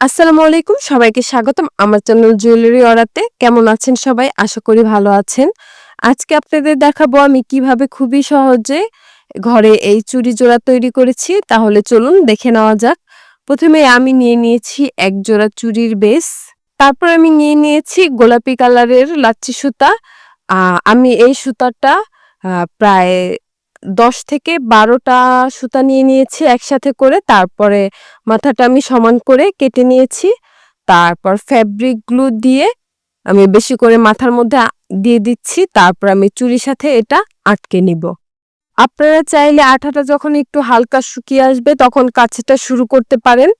আসসালামু আলাইকুম, সবাইকে স্বাগতম আমার চ্যানেল জুয়েলারি অর্ডারতে কেমন আছেন সবাই? আশা করি ভালো আছেন। আজকে আপনাদের দেখাবো আমি কীভাবে খুবই সহজে ঘরে এই চুড়ি জোড়া তৈরি করেছি। তাহলে চলুন দেখে নেওয়া যাক। প্রথমে আমি নিয়ে নিয়েছি এক জোড়া চুড়ির বেস। তারপর আমি নিয়ে নিয়েছি গোলাপি কালারের লাচ্ছি সুতা। আমি এই সুতাটা প্রায় দশ থেকে বারোটা সুতা নিয়ে নিয়েছি একসাথে করে। তারপরে মাথাটা আমি সমান করে কেটে নিয়েছি। তারপর ফ্যাব্রিক গ্লু দিয়ে আমি বেশি করে মাথার মধ্যে দিয়ে দিচ্ছি। তারপর আমি চুরির সাথে এটা আটকে নিব। আপনারা চাইলে আঠাটা যখন একটু হালকা শুকিয়ে আসবে তখন কাছেটা শুরু করতে পারেন।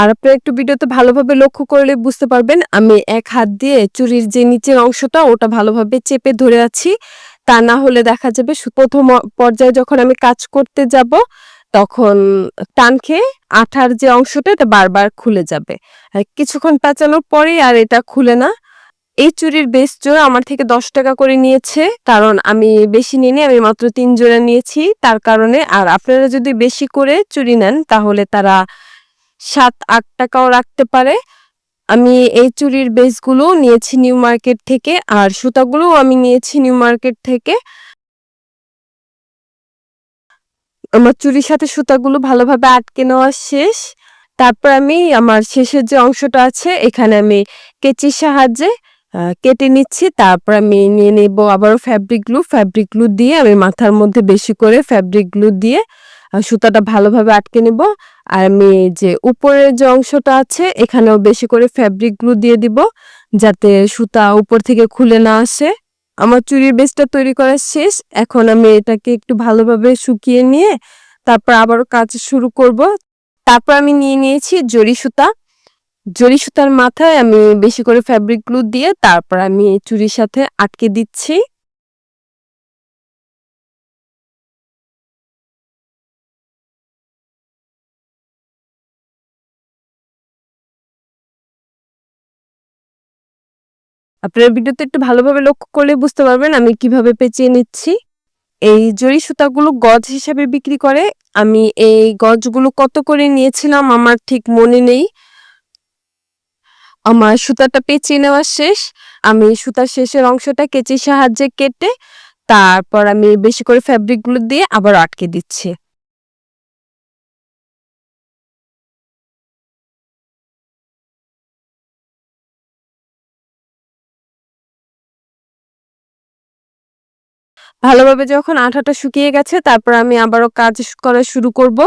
আর আপনারা একটু ভিডিওতে ভালোভাবে লক্ষ্য করলে বুঝতে পারবেন, আমি এক হাত দিয়ে চুরির যে নিচের অংশটা ওটা ভালোভাবে চেপে ধরে আছি। তা না হলে দেখা যাবে প্রথম পর্যায়ে যখন আমি কাজ করতে যাব, তখন টান খেয়ে আঠার যে অংশটা, এটা বারবার খুলে যাবে। কিছুক্ষণ পেঁচানোর পরেই আর এটা খুলে না। এই চুরির বেশ জোড়া আমার থেকে দশ টাকা করে নিয়েছে, কারণ আমি বেশি নিইনি, আমি মাত্র তিন জোড়া নিয়েছি। তার কারণে, আর আপনারা যদি বেশি করে চুরি নেন, তাহলে তারা সাত, আট টাকাও রাখতে পারে। আমি এই চুরির বেসগুলো নিয়েছি নিউ মার্কেট থেকে, আর সুতাগুলো আমি নিয়েছি নিউ মার্কেট থেকে। আমার চুরির সাথে সুতাগুলো ভালোভাবে আটকে নেওয়া শেষ। তারপর আমি আমার শেষের যে অংশটা আছে, এখানে আমি কেচির সাহায্যে কেটে নিচ্ছি, তারপর আমি নিয়ে নেব আবারও ফ্যাব্রিক গ্লু ফ্যাব্রিক গ্লু দিয়ে আমি মাথার মধ্যে বেশি করে ফ্যাব্রিক গ্লু দিয়ে সুতাটা ভালোভাবে আটকে নেব। আর আমি যে উপরের যে অংশটা আছে, এখানেও বেশি করে ফ্যাব্রিক গ্লু দিয়ে দিব, যাতে সুতা উপর থেকে খুলে না আসে। আমার চুরির বেসটা তৈরি করা শেষ। এখন আমি এটাকে একটু ভালোভাবে শুকিয়ে নিয়ে, তারপর আবারও কাজ শুরু করব। তারপর আমি নিয়ে নিয়েছি জরি সুতা। জরি সুতার মাথায় আমি বেশি করে ফ্যাব্রিক গ্লু দিয়ে তারপর আমি চুরির সাথে আটকে দিচ্ছি। আপনারা ভিডিওতে একটু ভালোভাবে লক্ষ্য করলে বুঝতে পারবেন আমি কীভাবে পেঁচিয়ে নিচ্ছি। এই জরি সুতাগুলো গজ হিসেবে বিক্রি করে। আমি এই গজগুলো কত করে নিয়েছিলাম আমার ঠিক মনে নেই। আমার সুতাটা পেঁচিয়ে নেওয়া শেষ। আমি সুতার শেষের অংশটা কেচির সাহায্যে কেটে, তারপর আমি বেশি করে ফ্যাব্রিকগুলো দিয়ে আবার আটকে দিচ্ছি। ভালোভাবে যখন আঠাটা শুকিয়ে গেছে, তারপর আমি আবারও কাজ করা শুরু করব।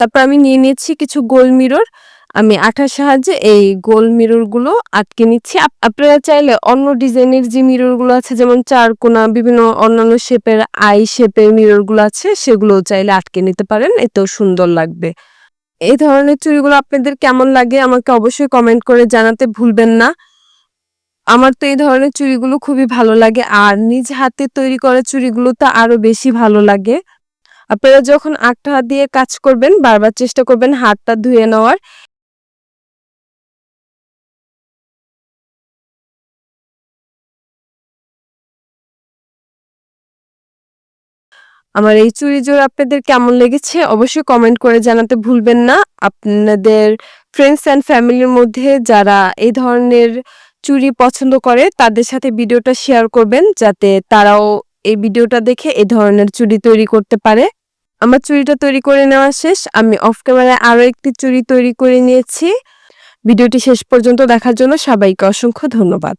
তারপর আমি নিয়ে নিচ্ছি কিছু গোল মিরর আমি আঠার সাহায্যে এই গোল মিররগুলো আটকে নিচ্ছি। আপ- আপনারা চাইলে অন্য ডিজাইনের যে মিররগুলো আছে, যেমন চারকোনা বিভিন্ন অন্যান্য শেপের আই শেপের মিররগুলো আছে সেগুলো চাইলে আটকে নিতে পারেন, এতেও সুন্দর লাগবে। এই ধরনের চুড়িগুলো আপনাদের কেমন লাগে আমাকে অবশ্যই কমেন্ট করে জানাতে ভুলবেন না। আমার তো এই ধরনের চুড়িগুলো খুবই ভালো লাগে, আর নিজ হাতে তৈরি করা চুড়িগুলো তো আরও বেশি ভালো লাগে। আপনারা যখন আটটা দিয়ে কাজ করবেন, বারবার চেষ্টা করবেন হাতটা ধুয়ে নেওয়ার। আমার এই চুড়ি জোড়া আপনাদের কেমন লেগেছে অবশ্যই কমেন্ট করে জানাতে ভুলবেন না। আপনাদের ফ্রেন্ডস অ্যান্ড ফ্যামিলির মধ্যে যারা এই ধরনের চুড়ি পছন্দ করে, তাদের সাথে ভিডিওটা শেয়ার করবেন যাতে তারাও এই ভিডিওটা দেখে এই ধরনের চুড়ি তৈরি করতে পারে। আমার চুড়িটা তৈরি করে নেওয়া শেষ। আমি অফ ক্যামেরায় আরও একটি চুড়ি তৈরি করে নিয়েছি। ভিডিওটি শেষ পর্যন্ত দেখার জন্য সবাইকে অসংখ্য ধন্যবাদ।